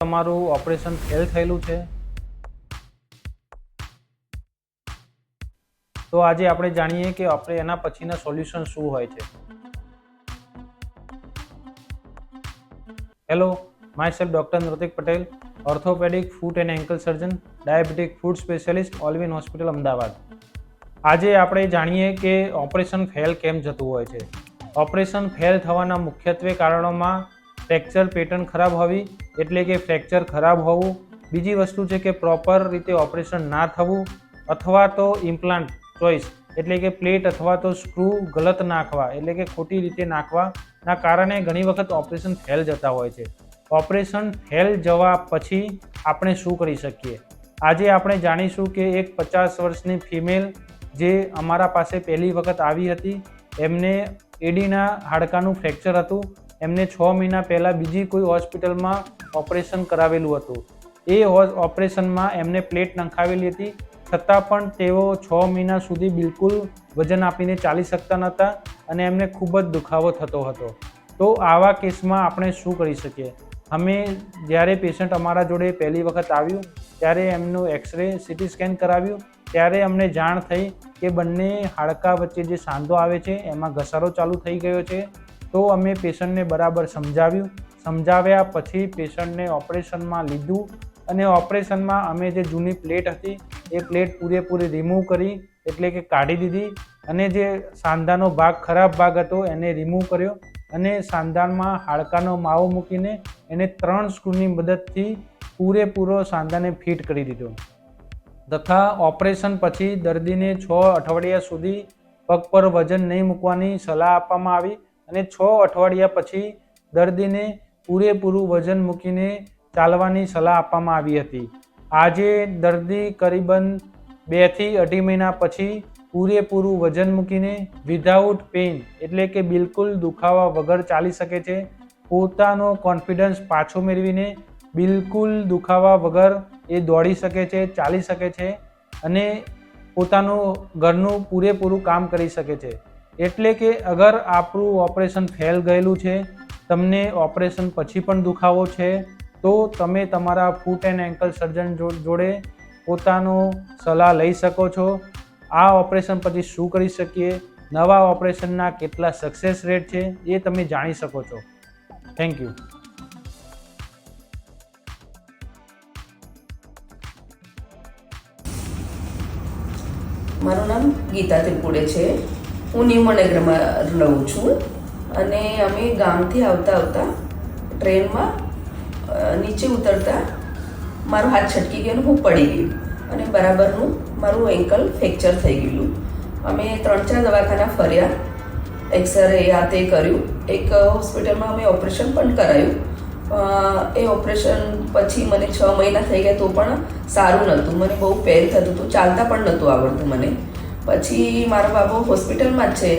તમારું operation fail થયેલું છે? તો આજે આપણે જાણીએ કે આપણે એના પછીના સોલ્યુશન શું હોય છે. Hello myself doctor Nrutik Patel orthopaedic foot and ankle surgeon diabetic foot specialist Alvin hospital Ahmedabad આજે આપણે જાણીએ કે ઓપરેશન ફેલ કેમ જતું હોય છે. ઓપરેશન ફેલ થવાના મુખ્યત્વે કારણોમાં ફ્રેક્ચર પેટર્ન ખરાબ હોવી એટલે કે ફ્રેક્ચર ખરાબ હોવું. બીજી વસ્તુ છે કે પ્રોપર રીતે ઓપરેશન ના થવું અથવા તો ઇમ્પ્લાન્ટ ચોઇસ એટલે કે પ્લેટ અથવા તો સ્ક્રૂ ગલત નાખવા એટલે કે ખોટી રીતે નાખવાના કારણે ઘણી વખત ઓપરેશન ફેલ જતા હોય છે. ઓપરેશન ફેલ જવા પછી આપણે શું કરી શકીએ? આજે આપણે જાણીશું કે એક પચાસ વર્ષની ફિમેલ જે અમારા પાસે પહેલી વખત આવી હતી, એમને એડીના હાડકાનું ફ્રેક્ચર હતું એમને છ મહિના પહેલાં બીજી કોઈ હોસ્પિટલમાં ઓપરેશન કરાવેલું હતું. એ ઓપરેશનમાં એમને પ્લેટ નંખાવેલી હતી. છતાં પણ તેઓ છ મહિના સુધી બિલકુલ વજન આપીને ચાલી શકતા નહોતા અને એમને ખૂબ જ દુખાવો થતો હતો. તો આવા કેસમાં આપણે શું કરી શકીએ? અમે જ્યારે પેશન્ટ અમારા જોડે પહેલી વખત આવ્યું, ત્યારે એમનું એક્સરે, સીટી સ્કેન કરાવ્યું, ત્યારે અમને જાણ થઈ કે બંને હાડકા વચ્ચે જે સાંધો આવે છે, એમાં ઘસારો ચાલુ થઈ ગયો છે. તો અમે પેશન્ટને બરાબર સમજાવ્યું. સમજાવ્યા પછી પેશન્ટને ઓપરેશનમાં લીધું અને ઓપરેશનમાં અમે જે જૂની પ્લેટ હતી, એ પ્લેટ પૂરેપૂરી રિમૂવ કરી, એટલે કે કાઢી દીધી અને જે સાંધાનો ભાગ, ખરાબ ભાગ હતો, એને રિમૂવ કર્યો અને સાંધામાં હાડકાનો માવો મૂકીને એને ત્રણ સ્ક્રૂની મદદથી પૂરેપૂરો સાંધાને ફિટ કરી દીધો. તથા ઓપરેશન પછી દર્દીને છ અઠવાડિયા સુધી પગ પર વજન નહીં મૂકવાની સલાહ આપવામાં આવી અને છ અઠવાડિયા પછી દર્દીને પૂરેપૂરું વજન મૂકીને ચાલવાની સલાહ આપવામાં આવી હતી. આજે દર્દી કરીબન બેથી અઢી મહિના પછી પૂરેપૂરું વજન મૂકીને વિધાઉટ પેઇન એટલે કે બિલકુલ દુખાવા વગર ચાલી શકે છે, પોતાનો કોન્ફિડન્સ પાછો મેળવીને બિલકુલ દુખાવા વગર એ દોડી શકે છે, ચાલી શકે છે અને પોતાનું ઘરનું પૂરેપૂરું કામ કરી શકે છે. એટલે કે અગર આપણું ઓપરેશન ફેલ ગયેલું છે, તમને ઓપરેશન પછી પણ દુખાવો છે, તો તમે તમારા ફૂટ એન્ડ એન્કલ સર્જન જોડે પોતાનો સલાહ લઈ શકો છો. આ ઓપરેશન પછી શું કરી શકીએ? નવા ઓપરેશનના કેટલા સક્સેસ રેટ છે, એ તમે જાણી શકો છો. થેન્ક યુ મારું નામ ગીતા ત્રિપુડે છે. હું ન્યૂ મણેગ્રામાં રહું છું અને અમે ગામથી આવતા આવતા ટ્રેનમાં નીચે ઉતરતા મારો હાથ છટકી ગયો અને હું પડી ગઈ. અને બરાબરનું મારું એન્કલ ફ્રેક્ચર થઈ ગયેલું. અમે ત્રણ ચાર દવાખાના ફર્યા એક્સરે આ તે કર્યું. એક હોસ્પિટલમાં અમે ઓપરેશન પણ કરાયું. એ ઓપરેશન પછી મને છ મહિના થઈ ગયા તો પણ સારું નહોતું. મને બહુ પેન થતું હતું. ચાલતા પણ નહોતું આવડતું મને. પછી મારો બાબો હોસ્પિટલમાં જ છે.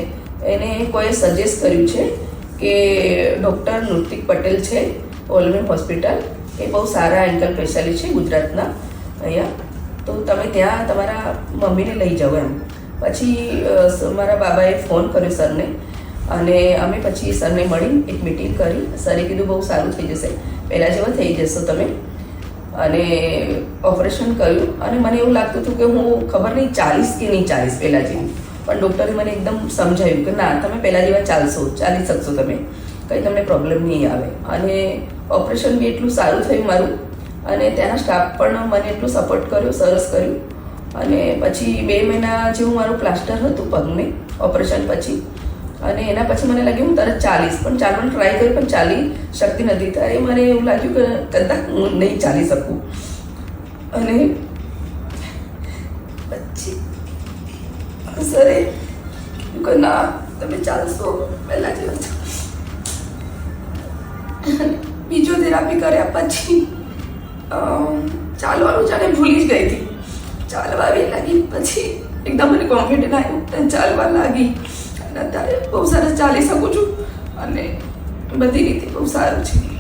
એને કોઈ સજેસ્ટ કર્યું છે કે ડૉક્ટર નૃતિક પટેલ છે ઓલમેન હોસ્પિટલ એ બહુ સારા એન્કલ સ્પેશિયાલિસ્ટ છે ગુજરાતના અહીંયા. તો તમે ત્યાં તમારા મમ્મીને લઈ જાઓ એમ. પછી મારા બાબાએ ફોન કર્યો સરને અને અમે પછી સરને મળી એક મિટિંગ કરી. સરે કીધું બહુ સારું થઈ જશે. પહેલાં જેવા થઈ જશો તમે. અને ઓપરેશન કર્યું અને મને એવું લાગતું હતું કે હું ખબર નહીં ચાલીસ કે નહીં ચાલીસ પહેલાં જેવું. પણ ડૉક્ટરે મને એકદમ સમજાવ્યું કે ના, તમે પહેલાં જેવા ચાલશો, ચાલી શકશો તમે. કંઈ તમને પ્રોબ્લેમ નહીં આવે. અને ઓપરેશન બી એટલું સારું થયું મારું. અને ત્યાંના સ્ટાફ પણ મને એટલું સપોર્ટ કર્યો, સરસ કર્યું. અને પછી બે મહિના જેવું મારું પ્લાસ્ટર હતું પગને ઓપરેશન પછી. અને એના પછી મને લાગ્યું હું તરત ચાલીશ, પણ ચાલવાનું ટ્રાય કરી, પણ ચાલી શકતી નથી. ત્યારે મને એવું લાગ્યું કે કદાચ હું નહીં ચાલી શકું. અને પછી, સરે કે ના, તમે ચાલશો, પહેલાં ચાલો. બીજો થેરાપી કર્યા પછી ચાલવાનું જાણે ભૂલી જ ગઈ હતી. ચાલવા આવી લાગી, પછી એકદમ મને કોન્ફિડન્ટ આવ્યું ચાલવા લાગી. અને અત્યારે બહુ સરસ ચાલી શકું છું. અને બધી રીતે બહુ સારું છે.